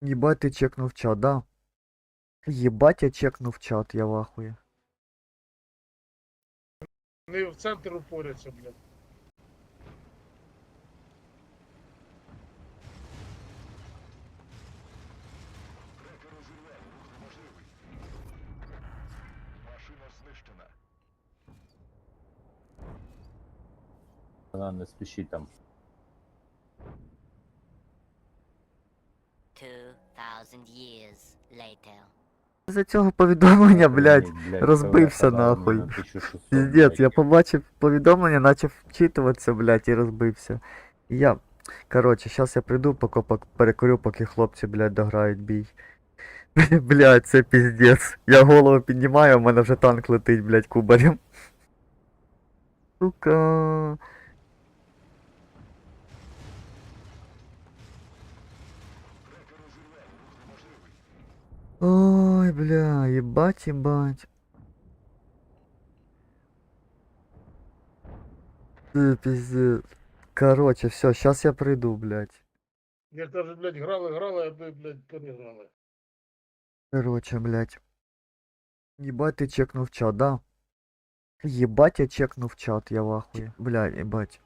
Ебать, ты чекнув чат, да? Ебать, я чекнув чат, я в ахуе. Вони в центр упоряться, блядь. Вона не спішіть там. За цього повідомлення, блядь, розбився нахуй. на 1600, Піздець, я побачив повідомлення, почав вчитуватися, блядь, і розбився. І я. Коротше, зараз я прийду, поки перекурю, поки хлопці, блядь, дограють бій. Блядь, це піздець. Я голову піднімаю, у мене вже танк летить, блядь, кубарем. Сука. Бля, ебать, ебать. Ты пиздец. Короче, все, сейчас я приду, блядь. Я кажу, блядь, грали, грали, а ми, блядь, переграли. Короче, блядь. Ебать, ты чекнув чат, да? Ебать, я чекнув чат, я в ахуе. Бля, ебать.